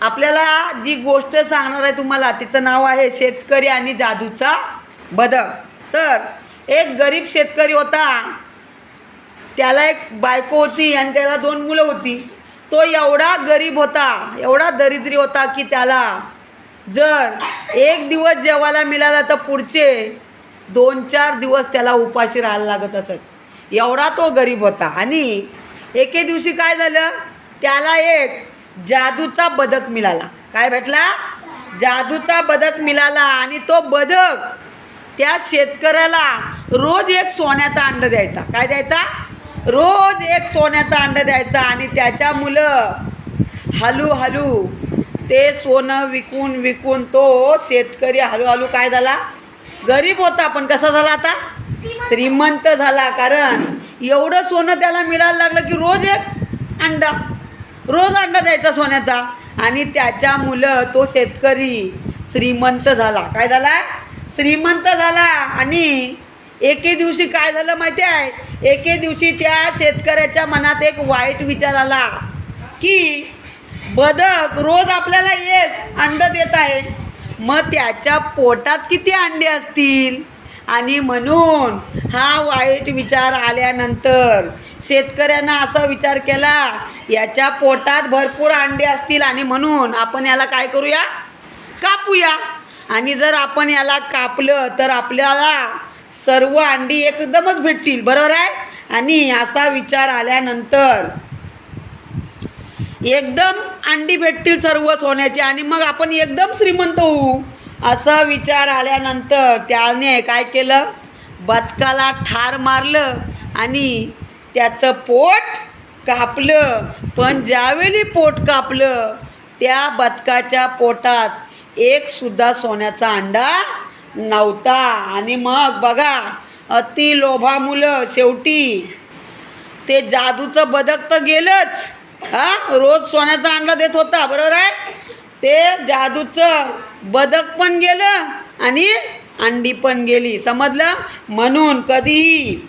आपल्याला जी गोष्ट सांगणार आहे तुम्हाला तिचं नाव आहे शेतकरी आणि जादूचा बदक तर एक गरीब शेतकरी होता. त्याला एक बायको होती आणि त्याला दोन मुलं होती. तो एवढा गरीब होता एवढा दरिद्री होता की त्याला जर एक दिवस जेवायला मिळाला तर पुढचे दोन चार दिवस त्याला उपाशी राहायला लागत असत. एवढा तो गरीब होता. आणि एके दिवशी काय झालं? त्याला एक जादूचा बदक मिळाला. काय भेटला? जादूचा बदक मिळाला आणि तो बदक त्या शेतकऱ्याला रोज एक सोन्याचा अंड द्यायचा. काय द्यायचा? रोज एक सोन्याचा अंड द्यायचा आणि त्याच्या मुलं हळूहळू ते सोनं विकून विकून तो शेतकरी हळूहळू काय झाला? गरीब होता. पण कसा झाला आता? श्रीमंत झाला. कारण एवढं सोनं त्याला मिळायला लागलं की रोज एक अंडा रोज अंडा द्यायचा सोन्याचा. आणि त्याच्या मुलं तो शेतकरी श्रीमंत झाला. काय झाला? श्रीमंत झाला. आणि एके दिवशी काय झालं माहिती आहे? एके दिवशी त्या शेतकऱ्याच्या मनात एक वाईट विचार आला की बदक रोज आपल्याला एक अंड देत आहे मग त्याच्या पोटात किती अंडे असतील? आणि म्हणून हा वाईट विचार आल्यानंतर शेतकऱ्यांना असा विचार केला याच्या पोटात भरपूर अंडे असतील आणि म्हणून आपण याला काय करूया? कापूया. आणि जर आपण याला कापलं तर आपल्याला सर्व अंडी एकदमच भेटतील. बरोबर आहे? आणि असा विचार आल्यानंतर एकदम अंडी भेटतील सर्व सोन्याची आणि मग आपण एकदम श्रीमंत होऊ. असा विचार आल्यानंतर त्याने काय केलं? बदकाला ठार मारलं आणि त्याचं पोट कापलं. पण ज्यावेळी पोट कापलं त्या बदकाच्या पोटात एकसुद्धा सोन्याचा अंडा नव्हता. आणि मग बघा अति लोभा मुलं शेवटी. ते जादूचं बदक तर गेलंच. हा? रोज सोन्याचा अंडा देत होता बरोबर आहे? ते जादूचं बदक पण गेलं आणि अंडी पण गेली. समजलं? म्हणून कधीही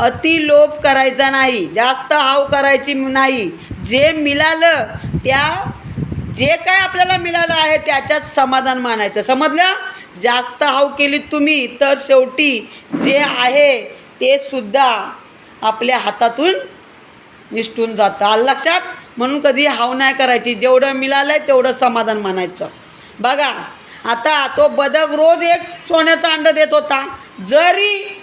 अति लोभ करायचा नाही जास्त हाव करायची नाही. जे मिळालं त्या जे काय आपल्याला मिळालं आहे त्याच्यात समाधान मानायचं. समजलं? जास्त हाव केलीत तुम्ही तर शेवटी जे आहे ते सुद्धा आपल्या हातातून निष्ठून जातं. आलं लक्षात? म्हणून कधी हाव नाही करायची. जेवढं मिळालं आहे तेवढं समाधान मानायचं. बघा आता तो बदक रोज एक सोन्याचा अंड देत होता. जरी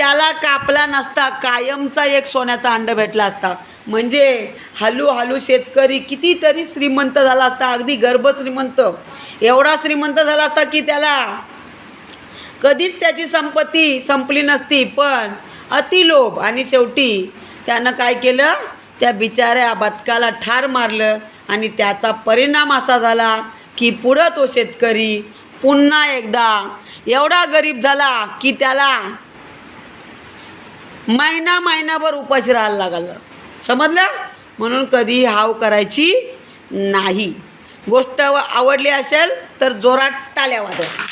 त्याला कापला नसता कायमचा एक सोन्याचा अंड भेटला असता. म्हणजे हळूहळू शेतकरी कितीतरी श्रीमंत झाला असता अगदी गर्भ श्रीमंत. एवढा श्रीमंत झाला असता की त्याला कधीच त्याची संपत्ती संपली नसती पण अतिलोभ आणि शेवटी त्यानं काय केलं? त्या बिचाऱ्या बदकाला ठार मारलं आणि त्याचा परिणाम असा झाला की पुढं तो शेतकरी पुन्हा एकदा एवढा गरीब झाला की त्याला महिना महिनाभर उपाशी राहायला लागलं. समजलं? म्हणून कधी हाव करायची नाही. गोष्ट आवडली असेल तर जोरात टाल्या वाजवा.